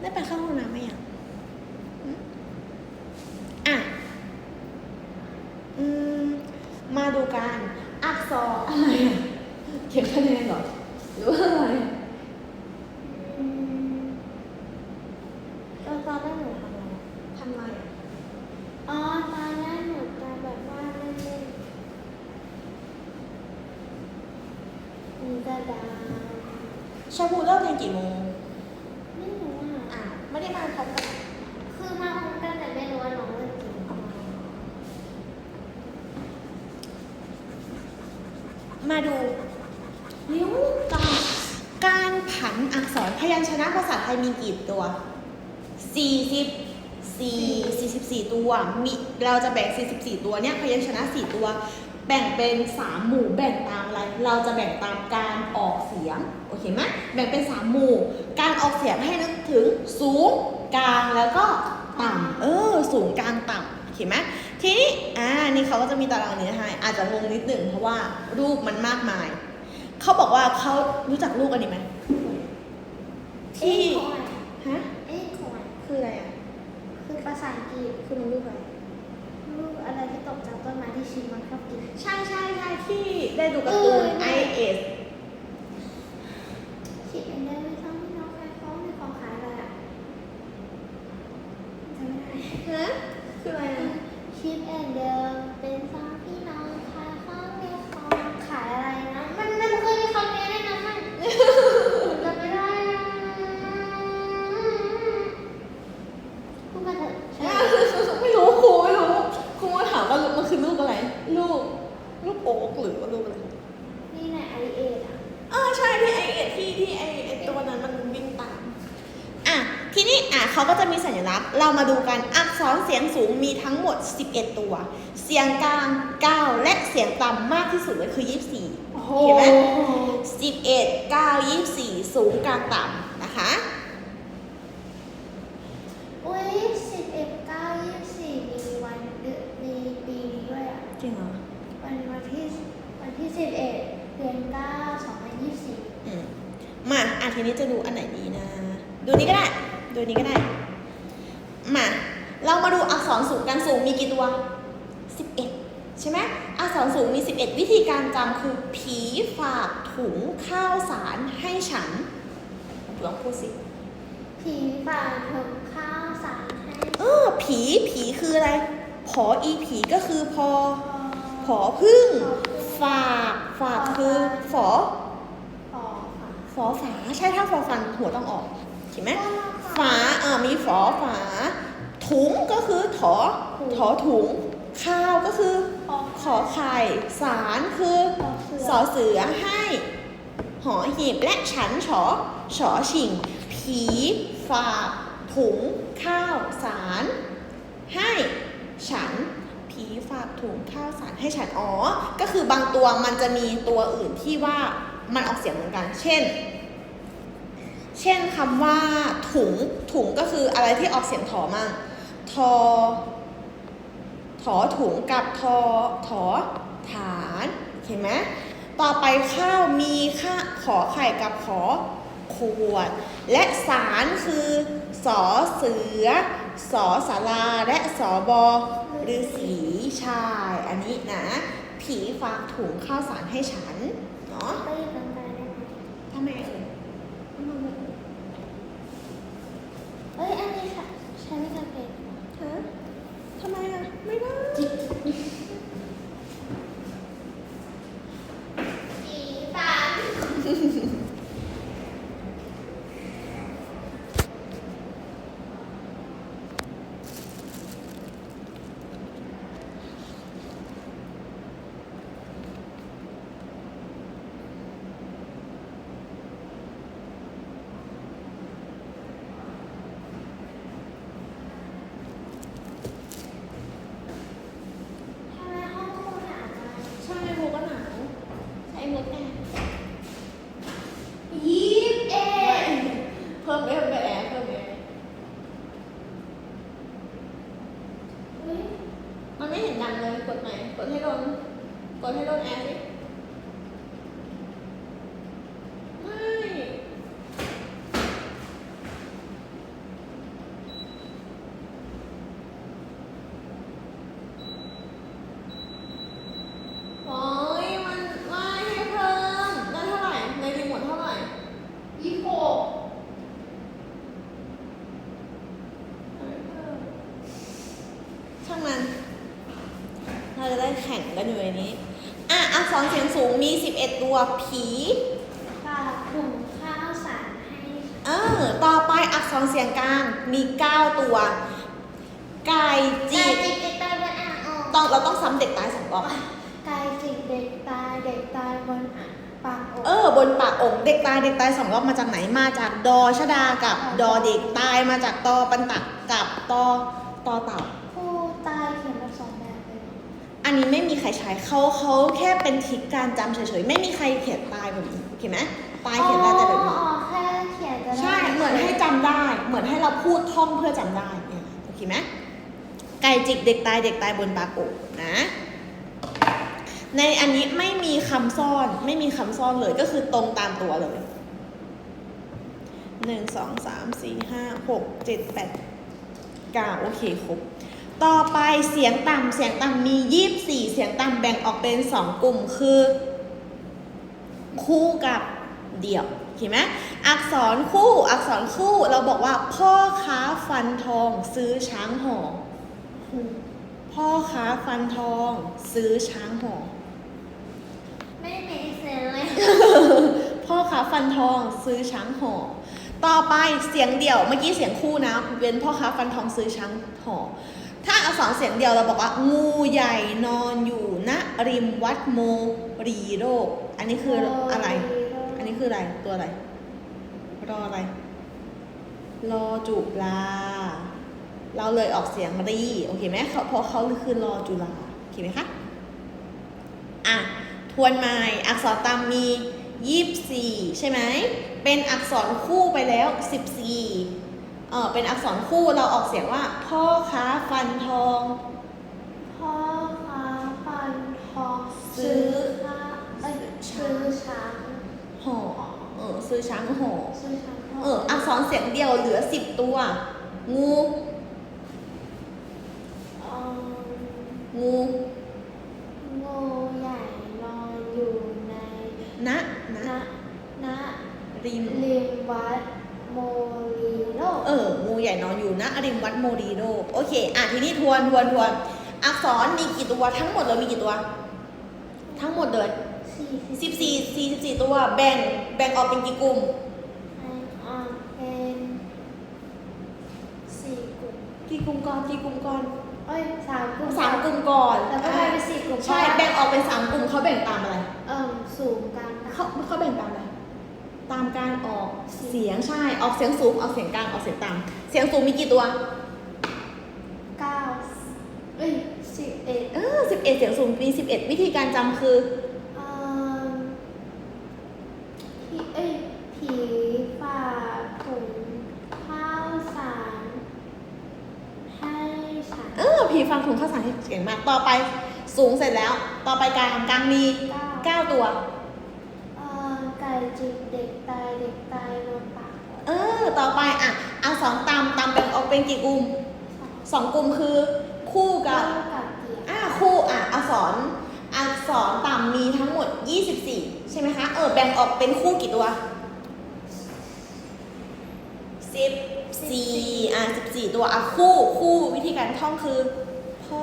ได้ไปเข้าห้องน้ำไหมอะอะ อืม มาดูการอักษรอะไรเขียนคะแนนเหรอ หรือว่าอะไร 3 อักษรพยัญชนะภาษาไทยมีกี่ตัว 40 4 44 ตัวมีเราจะแบ่ง 44 ตัวเนี่ยพยัญชนะ 4 ตัว แบ่งเป็น 3 หมู่แบ่งตามอะไร เราจะแบ่งตามการออกเสียง โอเคไหมแบ่งเป็น 3 หมู่ การออกเสียงให้นึกถึงสูงกลางแล้วก็ต่ำเออ สูงกลางต่ำเห็นไหมทีนี้อ่านี่เขาก็จะมีตารางนี้ให้อาจจะงงนิดหนึ่งเพราะว่ารูปมันมากมาย เขาบอกว่าเขารู้จักลูกอันนี้ไหม ที่เอ๊ะฮะเอ๊ะของอะไรคืออะไรอะ คือภาษาอังกฤษคือมันรูปอะไรลูกอะไรที่ตกจากต้นไม้ที่ชิมมันชอบกิน ใช่ใช่ใช่ที่ได้ดูการ์ตูนเออ IS ชิมเองได้ไม่ต้องพี่น้องใครเขามีของขายอะไรอะจำไม่ได้ ฮะคืออะไรอะ ชิปแอนเดลเป็นสองพี่น้องขายข้าวมีของขายอะไรนะ มันมันเคยมีคำนี้ด้วยนะมันจำไม่ได้อะพูดมาเถอะใช่ ไม่รู้ครูไม่รู้ครูมาถามว่ามันคือรูปอะไร รูปรูปโอ๊กหรือว่ารูปอะไร นี่ในไอเอ็ดอะ เออใช่ที่ไอเอที่ที่ไอไอตัวนั้นมันวิ่งตาม อะ ทีนี้อะเขาก็จะมีสัญลักษณ์ เรามาดูกันอักษรเสียงสูงมี ทั้งหมด 11 ตัว เสียงกลาง 9 และเสียงต่ำมากที่สุดเลยคือ 24โอ้โหเห็นไหม11 9 24 สูงกลางต่ำนะคะอุ้ยสิบเอ็ดเก้ายี่สิบสี่มีวันเดือนมีปีนี้ด้วยอะจริงเหรอวันวันที่วันที่สิบเอ็ดเดือนเก้าสองพันยี่สิบสี่อืมมาอะทีนี้จะดูอันไหนดีนะ ดูนี้ก็ได้ ดูนี้ก็ได้ มา เรามาดูอักษรสูงกันสูงมีกี่ตัว 11 ใช่ไหมอักษรสูงมี 11 วิธีการจำคือ ผีฝากถุงข้าวสารให้ฉันลองพูดสิ ผีฝากถุงข้าวสารให้เออผีผีคืออะไร ผออีผีก็คือพอ ผอพึ่ง ฝากฝากคือฝอขอค่ะฝอฝาใช่ถ้าฝอฟันหัวต้องออกเห็นไหมฝาเอ่ามีฝอฝา ถุงก็คือถอถอถุง ข้าวก็คือขอไข่สารคือสอเสือให้ หอหีบและฉันฉอฉอชิง ผีฝาถุง ข้าวสาร ให้ฉันผีฝากถุงข้าวสารให้ฉันอ๋อ ก็คือบางตัวมันจะมีตัวอื่นที่ว่ามันออกเสียงเหมือนกัน เช่น เช่นคำว่าถุงถุงก็คืออะไรที่ออกเสียงถอมั่ง ทอถอถุงกับทอถอฐานเห็นไหมต่อไปข้าวมีข้าขอไข่กับขอขวด และสารคือสอเสือสอสาราและสอบอฤาษีชาย อันนี้นะ ผีฝากถุงข้าวสารให้ฉัน เนาะไปอยู่กลางๆได้ไหมทำไมเอ่ยเอ้ย อันนี้ค่ะใช้ในการเป็น ฮะทำไมอะ ไม่ได้ ผีฝาก ทำไมห้องคุณหนาวจัง ใช่โมก็หนาวใช้มดแอร์ ยี่สิบเอ็ด เพิ่มเพิ่มไปแอร์เพิ่มแอร์ อุ๊ย มันเห็นดังเลยกดไหนกดให้โดนกดให้โดนแอร์สิ ไม่างมัน เราจะได้แข่งกันอยู่ในนี้ อะ อักษรเสียงสูงมี 11 ตัวผีฝากถุงข้าวสารให้เออต่อไปอักษรเสียงกลางมี 9 ตัว ไก่ไก่จิกจิกเด็กตายบนอ่างออกต้องเราต้องซ้ำเด็กตายสองรอบไก่จิกเด็กตายเด็กตายบนอ่างปากอกเออบนปากอกเด็กตายเด็กตายสองรอบมาจากไหนมาจากดอชดากับดอเด็กตายมาจากตอปันตักกับตอตอเต่า ผู้ตายเขียนมาสองแบบเลย อันนี้ไม่มีใครใช้เขาเขาแค่เป็นทริกการจำเฉยๆ ไม่มีใครเขียนตายแบบนี้โอเคไหมตายเขียนได้แต่แบบนี้อ๋อแค่เขียนจะได้ใช่เหมือนให้จำได้ เหมือนให้เราพูดท่องเพื่อจำได้เนี่ยโอเคไหมไก่จิกเด็กตายเด็กตายบนปากอกนะ ในอันนี้ไม่มีคำซ่อนไม่มีคำซ่อนเลยก็คือตรงตามตัวเลยหนึ่งสองสามสี่ห้าหกเจ็ดแปดเก้าโอเคครบ ต่อไปเสียงต่ำเสียงต่ำมียี่สิบสี่เสียงต่ำแบ่งออกเป็นสองกลุ่มคือ คู่กับเดี่ยวโอเคไหมอักษรคู่อักษรคู่เราบอกว่า พ่อค้าฟันทองซื้อช้างห่ออืมพ่อค้าฟันทองซื้อช้างห่อไม่มีเสียงเลยพ่อค้าฟันทองซื้อช้างห่อต่อไปเสียงเดี่ยวเมื่อกี้เสียงคู่นะเป็นพ่อค้าฟันทองซื้อช้างห่อ ถ้าอักษรเสียงเดียวเราบอกว่า งูใหญ่นอนอยู่ณริมวัดโมรีโรค อันนี้คืออะไร อันนี้คืออะไรตัวอะไร รออะไร รอจุลา เราเลยออกเสียงรีโอเคไหมเขาเพราะเขาคือรอจุลาโอเคไหมคะอะทวนใหม่อักษรตามมียี่สิบสี่ใช่ไหมเป็นอักษรคู่ไปแล้วสิบสี่ เออเป็นอักษรคู่เราออกเสียงว่า พ่อค้าฟันทอง พ่อค้าฟันทองซื้อข้าเอ้ยซื้อช้างห่อเออซื้อช้างห่อซื้อช้างเอออักษรเสียงเดียวเหลือสิบตัว งูเอ่องูงูใหญ่นอนอยู่ในนะนะณณริมริมวัด โมรีโลกเอองูใหญ่นอนอยู่นะริมวัดโมดีโดโอเค อะทีนี้ทวนทวนทวนอักษรมีกี่ตัวทั้งหมดเลยมีกี่ตัว ทั้งหมดเลยสี่สิบสี่สี่สิบสี่ตัว แบ่งแบ่งออกเป็นกี่กลุ่มอันออกเป็นสี่กลุ่มกี่กลุ่มก่อนกี่กลุ่มก่อนเอ้ยสามกลุ่มสามกลุ่มก่อนแล้วก็กลายเป็นสี่กลุ่มใช่แบ่งออกเป็นสามกลุ่มเขาแบ่งตามอะไรเอิ่มสูงกลางต่ำเขาเขาแบ่งตามอะไร ตามการออกเสียงใช่ออกเสียงสูงออกเสียงกลางออกเสียงต่ำเสียงสูงมีกี่ตัวเก้าเอ้ยสิบเอ็ดเออสิบเอ็ดเสียงสูงมีสิบเอ็ดวิธีการจำคือเอ่อผีเอ้ยผีฝ่าถุงข้าวสารให้ฉันเออผีฟังถุงข้าวสารให้เก่งมากต่อไปสูงเสร็จแล้ว ต่อไปกลางกลางมีเก้าเก้าตัว เอ่อไก่จิกเด็กตายเด็กตายโดนปากเออ ต่อไปอะอักษรตามตามแบ่งออกเป็นกี่กลุ่มสองกลุ่มคือ คู่กับเก้ากับเกียรติอะคู่อะอักษรอักษรต่ำมีทั้งหมด 24 ใช่ไหมคะ เออ แบ่งออกเป็นคู่กี่ตัว 14 อะ 14 ตัว อะ คู่ คู่วิธีการท่องคือพ่อ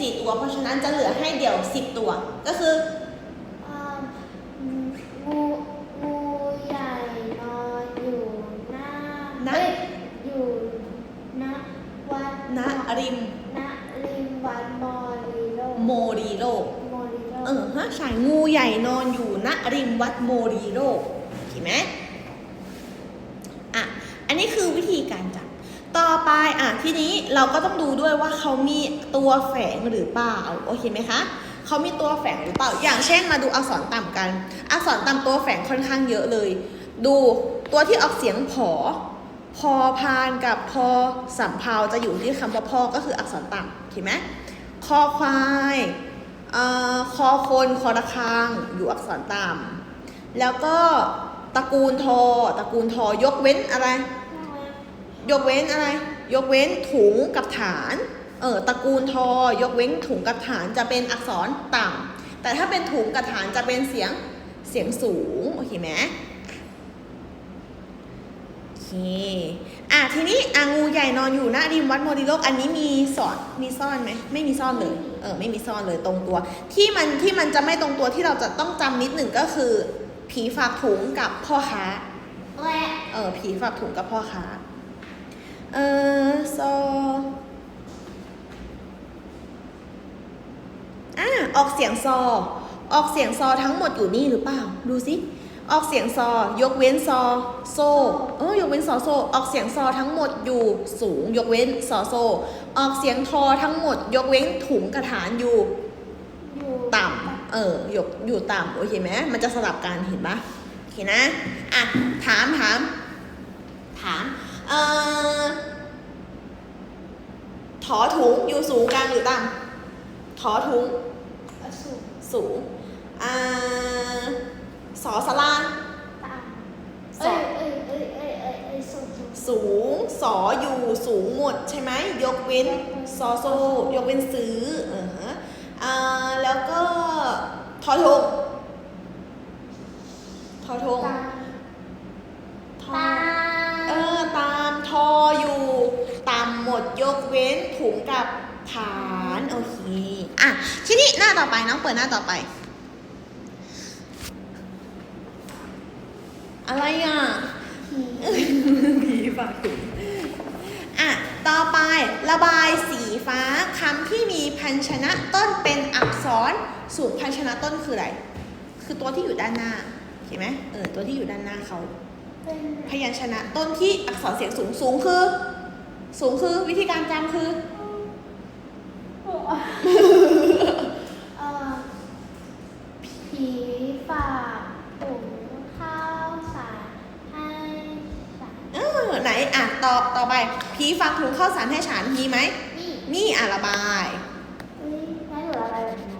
4 ตัว เพราะฉะนั้นจะเหลือให้เดี่ยว 10 ตัว ก็คืองูงูใหญ่นอนอยู่หน้าณเอยู่ณวัดณริมณริมวัดโมริโลโมริโลรเออฮะใช่งูใหญ่นอนอยู่ณริมวัดโมริโลเห็นไหมอะ อันนี้คือวิธีการ ต่อไปอะทีนี้เราก็ต้องดูด้วยว่าเขามีตัวแฝงหรือเปล่าโอเคไหมคะเขามีตัวแฝงหรือเปล่า อย่างเช่นมาดูอักษรต่ำกัน อักษรต่ำตัวแฝงค่อนข้างเยอะเลย ดูตัวที่ออกเสียงผอ พอพานกับพอสำเพาจะอยู่ที่คำว่าพอก็คืออักษรต่ำโอเคไหมคอควายเอ่อคอคนคอระฆังอยู่อักษรต่ำแล้วก็ตระกูลทอตระกูลทอยกเว้นอะไร ยกเว้นอะไร ยกเว้นถุงกับฐาน เออตระกูลทอยกเว้นถุงกับฐานจะเป็นอักษรต่ำแต่ถ้าเป็นถุงกับฐานจะเป็นเสียงเสียงสูงโอเคไหมโอเคอะทีนี้อางูใหญ่นอนอยู่หน้าริมวัดโมดิโลกอันนี้มีสอนมีซ่อนไหมไม่มีซ่อนเลยเออไม่มีซ่อนเลยตรงตัว ที่มันที่มันจะไม่ตรงตัวที่เราจะต้องจำนิดหนึ่งก็คือ ผีฝากถุงกับพ่อค้าและเออผีฝากถุงกับพ่อค้าเออโซอะออกเสียงซอ ออกเสียงซอทั้งหมดอยู่นี่หรือเปล่า ดูสิ ออกเสียงซอ ยกเว้นซอ โซเออยกเว้นซอโซ ออกเสียงซอทั้งหมดอยู่สูง ยกเว้นซอโซ ออกเสียงทอทั้งหมด ยกเว้นถุงกระฐานอยู่ ต่ำเอออยู่อยู่ต่ำโอเคไหมมันจะสลับกันเห็นปะโอเคนะ อะ ถามถาม ถาม เอ่อถอถุงอยู่สูงกลางหรือต่ำถอถุงอสูรสูงอ่าสอสลาตามสอเอ้ยเอ้ยเอ้ยเอ้ยเอ้ยเอ้ยสูงสูงสูงสออยู่สูงหมดใช่ไหมยกเว้นซอโซยกเว้นซื้อเออฮะอ่าแล้วก็ทอทงทอทงตามทอตามเอ กับฐานโอเคอะทีนี้หน้าต่อไปน้องเปิดหน้าต่อไป อะไรอะผีผีฝากถุงอะต่อไประบายสีฟ้าคำที่มีพันชนะต้นเป็นอักษรสูตรพันชนะต้นคืออะไร คือตัวที่อยู่ด้านหน้าเห็นไหมเออตัวที่อยู่ด้านหน้าเขาเป็นพยัญชนะต้นที่อักษรเสียงสูงสูงคือ สูงคือวิธีการจำคือ เอ่อผีฝากถุงข้าวสารให้ฉันเออไหนอะต่อต่อไปผีฝากถุงข้าวสารให้ฉันมีไหมนี่ นี่อะระบาย เฮ้ยแม่หนูอะไรแบบนี้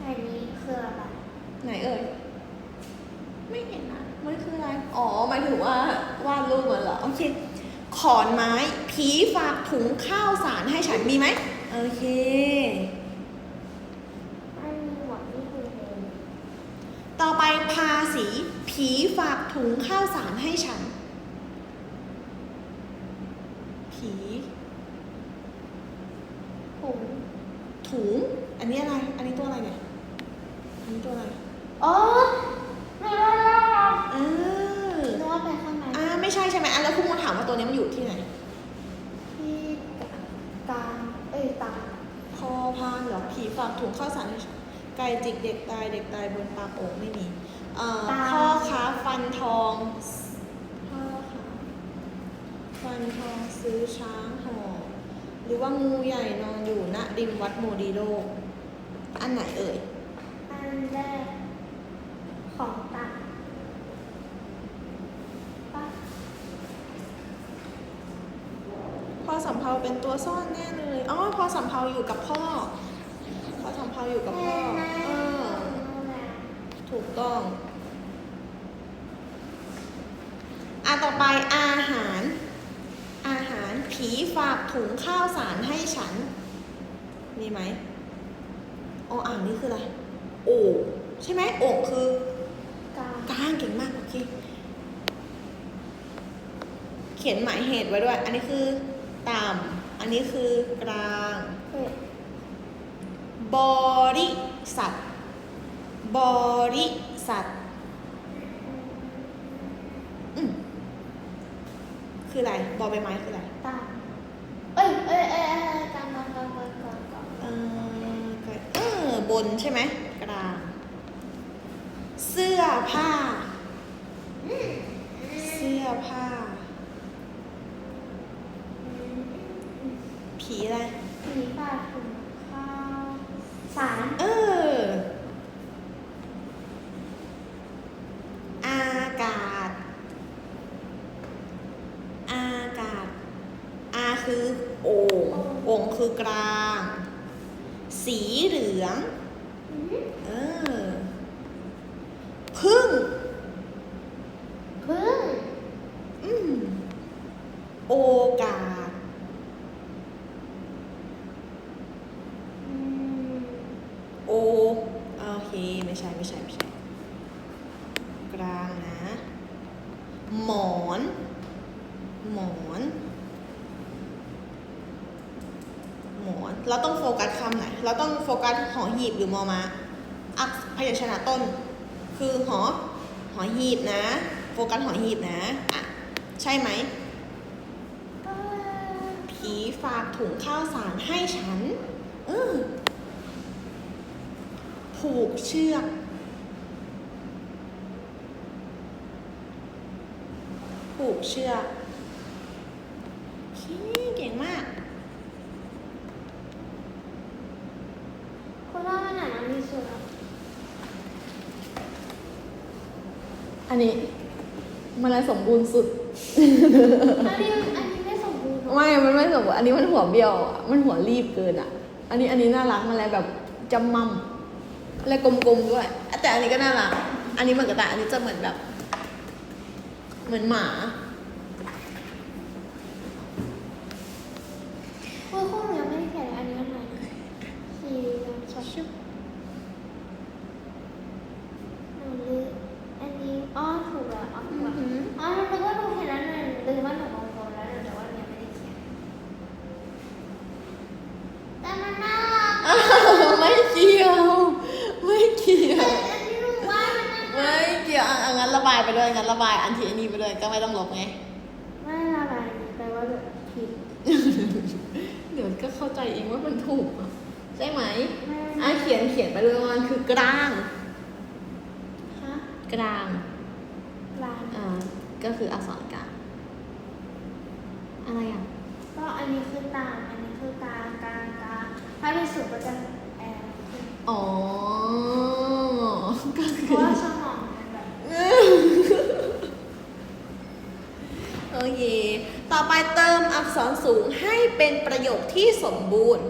อันนี้คืออะไร ไหนเอ่ยไม่เห็นนะมันคืออะไรอ๋อหมายถึงว่าวาดรูปมันเหรอโอเคขอนไม้ ผีฝากถุงข้าวสารให้ฉันมีไหมโอเค ต่อไปภาษีผีฝากถุงข้าวสารให้ฉัน ผีถุงถุง อันนี้อะไร อันนี้ตัวอะไรเนี่ย อันนี้ตัวอะไร อ๋อไม่ได้แล้วเออนึกว่าเป็นข้างในอ่าไม่ใช่ใช่ไหมอะแล้วคุณมูถามว่าตัวนี้มันอยู่ที่ไหน ที่กลางเอ้ยตา พอพานเหรอ ผีฝาก ถุงข้าวสารให้ฉันไก่จิกเด็กตายเด็กตายบนปากโอ่งไม่มีเอ่อพ่อค้าฟันทองพ่อค้าฟันทองซื้อช้างห่อหรือว่างูใหญ่นอนอยู่ณริมวัดโมดีโลก อันไหนเอ่ย อันแรกของตาปะพ่อสำเภาเป็นตัวซ่อนแน่เลย อ๋อ พ่อสำเภาอยู่กับพ่อพ่อสำ เภาอยู่กับพ่อแม่เออถูกต้อง อะต่อไปอาหาร อาหารผีฝากถุงข้าวสารให้ฉัน มีไหมอ๋ออ่านนี่คืออะไร โอ่งใช่ไหมโอ่งคือกลางกลางเก่งมากโอเคเขียนหมายเหตุไว้ด้วย อันนี้คือต่ำอันนี้คือกลางเผ็ด บริษัท บริษัทอืมคืออะไร บอใบไม้คืออะไร ตาเอ้ยเอ้ยเอ้ยเอ้ยกลางกลางกลางกลางกลางกลางเออเออบนใช่ไหมกลาง เสื้อผ้าือกลาง สีเหลือง เออ พึ่ง พึ่ง อืมโอ รือมอมา อักพยัญชนะต้น คือหอ หอหีบนะ โฟกัสหอหีบนะ อะ ใช่ไหม ผีฝากถุงข้าวสารให้ฉัน เออผูกเชือก ผูกเชือกเก่งมาก คุณว่ามันไหนมันมีสุดอะ อันนี้ มันอะไรสมบูรณ์สุด อันนี้อันนี้ไม่สมบูรณ์หรอไม่มันไม่สมบูรณ์อันนี้มันหัวเบี้ยวอะมันหัวรีบเกินอะ อันนี้อันนี้น่ารักมันอะไรแบบจำมั่มอะไรกลมๆด้วย แต่อันนี้ก็น่ารัก อันนี้เหมือนกับแต่อันนี้จะเหมือนแบบ เหมือนหมา เฮ้ยคู่หนูยังไม่ได้เขียนเลยอันนี้อะไรสี่สองชุดหนูลืมอันนี้อ๋อถูกแล้วอ๋อถูกแล้ว อือหือ อ๋อหนูนึกว่าหนูเห็นแล้วหนูลืมว่าหนูมองโกนแล้วหนูแต่ว่าหนูยังไม่ได้เขียนแต่มันน่ารัก ไม่เกี่ยว ไม่เกี่ยว อันนี้หนูว่ามันน่ารัก ไม่เกี่ยวอะอะงั้นระบายไปเลยงั้นระบายอันที่อันนี้ไปเลยก็ไม่ต้องลบไง ไม่ละลายแปลว่าแบบผิด เดี๋ยวก็เข้าใจเองว่ามันถูกอะใช่ไหม ไม่ อะเขียนเขียนไปเลยว่ามันคือกลาง ฮะ กลาง ก ลางอ่าก็คืออักษรกลางอะไรอะก็อันนี้คือต่างอันนี้คือกลางกลางกลางถ้าที่สุดก็จะแอนขึ้นอ๋อ ก็เพคือราะว่าสมองมันแบบโอเค ต่อไปเติมอักษรสูงให้เป็นประโยคที่สมบูรณ์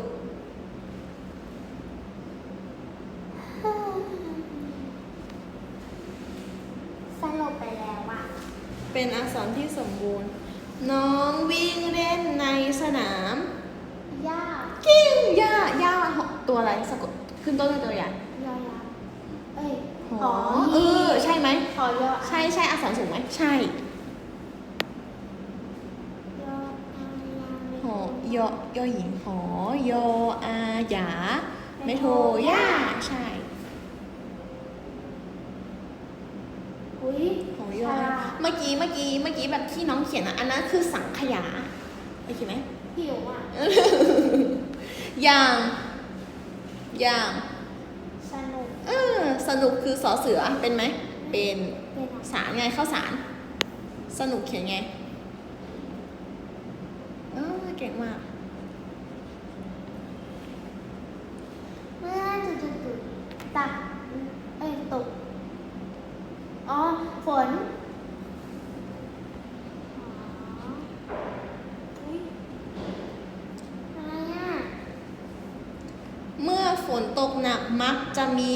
สลบไปแล้วอะ เป็นอักษรที่สมบูรณ์ น้องวิ่งเล่นในสนาม ย่า กิ้งย่าย่าตัวอะไรสะกด ขึ้นต้นด้วยตัวใหญ่ยอยักษ์เอ้ยหอหอเออใช่ไหมหอยอใช่ใช่อักษรสูงไหมใช่ยออายาไม่หอยอยอหญิงหอยออาหยาไม่โทย่าใช่อุ้ยหอยอฉลาดเมื่อกี้เมื่อกี้เมื่อกี้แบบที่น้องเขียนอะอันนั้นคือสังขยาโอเคไหมหิวอะอย่าง อย่าง สนุก เออ สนุกคือสอเสือเป็นไหม เป็นเป็นอะสารไงข้าวสาร สนุกเขียนไง เออเก่งมาก เมื่อจุดจุดจุดตักเอ้ยตก อ๋อ ฝน อ๋ออุ้ยอะไรอะ เมื่อฝน ตกหนักมักจะมี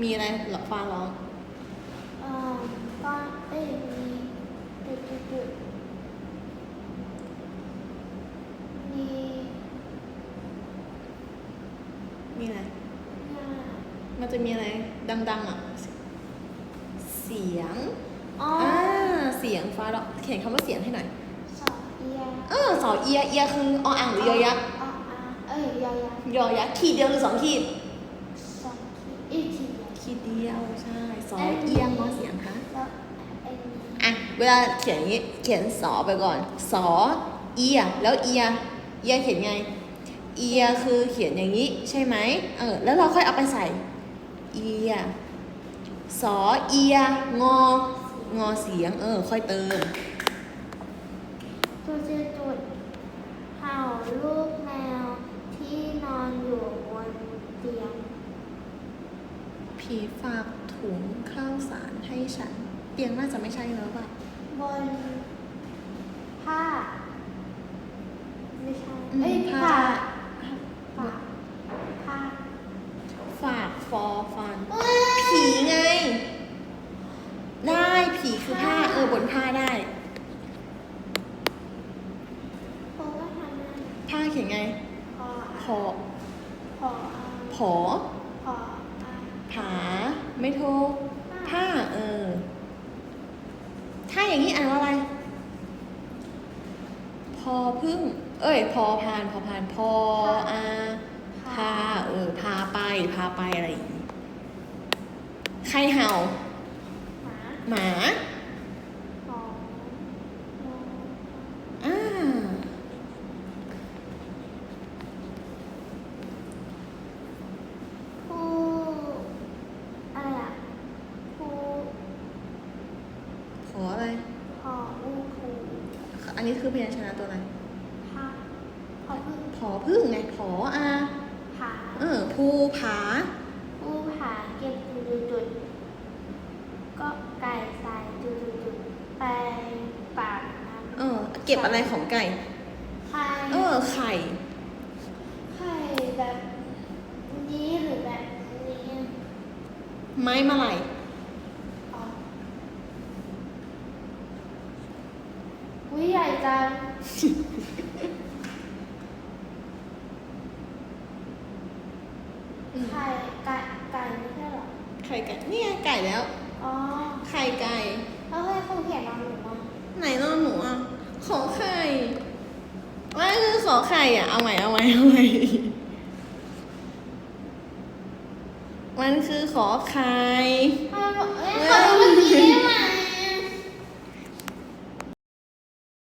มีอะไรหรอฟ้าร้องเอ่อก็เอ้ยมีจุดจุดจุดมีมีอะไรเนี่ยมันจะมีอะไรดังๆอะ เสียงอ๋ออ่าเสียงฟ้าร้องเขียนคำว่าเสียงให้หน่อย สองเอียเออสอเอีย เอียคือออ่างหรือยอยักษ์ อ๋ออะเอ้ยยอยักษ์ยอยักษ์ขีดเดียวหรือสองขีดสองขีดอีกทีเดียวขีดเดียวใช่สอเอียงอเสียงคะแล้วไอ้นี่อะเวลาเขียนอย่างนี้เขียนสอไปก่อนสอเอียแล้วเอียเอียเขียนไง เอียคือเขียนอย่างนี้ใช่ไหมเออแล้วเราค่อยเอาไปใส่เอียสอเอียงองอเสียง เออ ค่อยเติมจุดจุดจุดเห่าลูกแมวที่นอนอยู่บนเตียง ผีฝากถุงข้าวสารให้ฉัน เตียงน่าจะไม่ใช่แล้วป่ะ บนผ้า ไม่ใช่อืมเอ้ยผ้าผ้าผ้าผ้าฝากฟอฟันเอ้ยผีไง ได้ผีคือผ้า เออบนผ้าได้ผมก็ทำได้ผ้าเขียนไง พอพอพออาผอพออาผาไม่โทผ้าเออ พอพานพอพานพออาพาเออพาไปพาไปอะไรใครเห่า หมา แบบนี้หรือแบบนี้ ไม้มาลัย